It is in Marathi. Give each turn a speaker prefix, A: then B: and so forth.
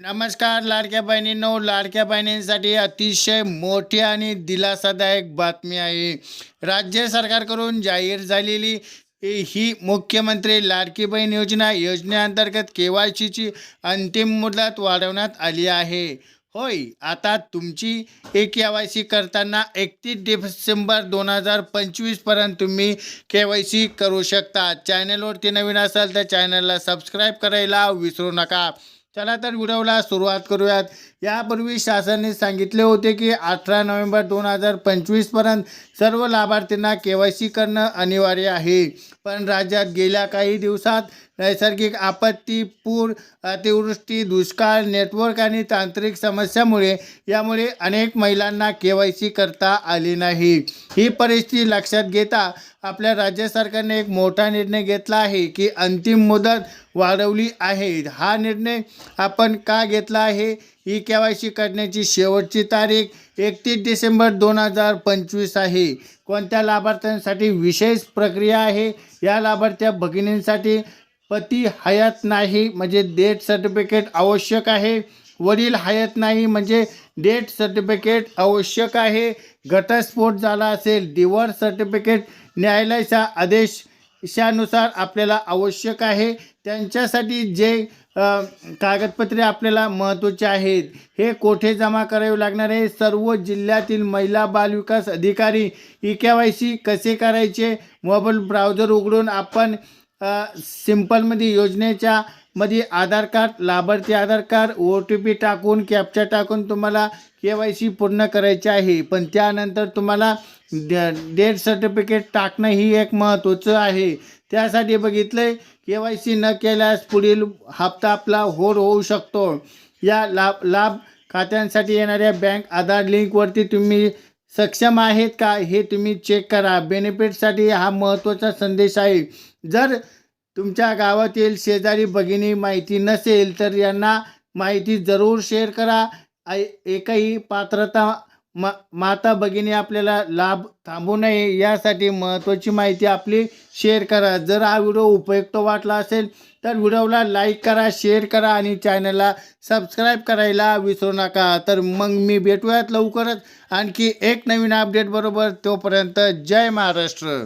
A: नमस्कार लाडक्या बहिणींनो. लाडक्या बहिणींसाठी अतिशय मोठी आणि दिलासादायक बातमी आहे. राज्य सरकारकडून जाहीर झालेली ही मुख्यमंत्री लाडकी बहीण योजना योजनेअंतर्गत के वाय सीची अंतिम मुदत वाढवण्यात आली आहे. होय आता तुमची ए के वाय सी करताना एकतीस डिसेंबर दोन हजार पंचवीसपर्यंत तुम्ही के वाय सी करू शकता. चॅनलवरती नवीन असाल तर चॅनलला सबस्क्राईब करायला विसरू नका. चला तर व्हिडिओला सुरुवात करूयात. यापूर्वी शासनाने सांगितले होते की अठरा नोव्हेंबर दोन हजार पंचवीसपर्यंत सर्व लाभार्थींना के वाय सी करणं अनिवार्य आहे. पण राज्यात गेल्या काही दिवसात नैसर्गिक आपत्ती पूर अतिवृष्टी दुष्काळ नेटवर्क आणि तांत्रिक समस्यामुळे यामुळे अनेक महिलांना के वाय सी करता आली नाही. ही परिस्थिती लक्षात घेता आपल्या राज्य सरकारने एक मोठा निर्णय घेतला आहे की अंतिम मुदत वाढवली आहे. हा निर्णय आपण का घेतला आहे? ही के वाय सी करण्याची शेवटची तारीख एकतीस डिसेंबर दोन हजार पंचवीस आहे. कोणत्या लाभार्थ्यांसाठी विशेष प्रक्रिया आहे? या लाभार्थ्या भगिनींसाठी पती हयात नाही म्हणजे डेथ सर्टिफिकेट आवश्यक आहे. वडील हयात नाही म्हणजे डेथ सर्टिफिकेट आवश्यक आहे. घटस्फोट झाला असेल डिवोर्स सर्टिफिकेट न्यायालयाचा आदेशानुसार आपल्याला आवश्यक आहे. त्यांच्यासाठी जे कागदपत्रे आपल्याला महत्त्वाचे आहेत हे कोठे जमा करावे लागणार आहे? सर्व जिल्ह्यातील महिला बालविकास अधिकारी ई के वाय सी कसे करायचे? मोबाईल ब्राउझर उघडून आपण सिम्पलमध्ये योजनेच्या मध्ये आधार कार्ड लाभार्थी Aadhaar card O T P टाकून कॅप्चा टाकून तुम्हाला के वाय सी पूर्ण करायचे आहे. पण त्यानंतर तुम्हाला डेथ सर्टिफिकेट टाकणं ही एक महत्त्वाचं आहे. त्यासाठी बघितलं के वाय सी न केल्यास पुढील हप्ता आपला होड होऊ शकतो. या लाभ लाभ खात्यांसाठी येणाऱ्या बँक आधार लिंकवरती तुम्ही सक्षम आहेत का हे तुम्ही चेक करा. बेनिफिटसाठी हा महत्त्वाचा संदेश आहे. जर तुमच्या गावातील शेजारी भगिनी माहिती नसेल तर यांना माहिती जरूर शेअर करा. एकही पात्रता मा माता भगिनी आपल्याला लाभ थांबू नये यासाठी महत्त्वाची माहिती आपली शेअर करा. जर हा व्हिडिओ उपयुक्त वाटला असेल तर व्हिडिओला लाईक करा शेअर करा आणि चॅनलला सबस्क्राईब करायला विसरू नका. तर मग मी भेटूयात लवकरच. आणखी एक नवीन अपडेट बरोबर तोपर्यंत जय महाराष्ट्र.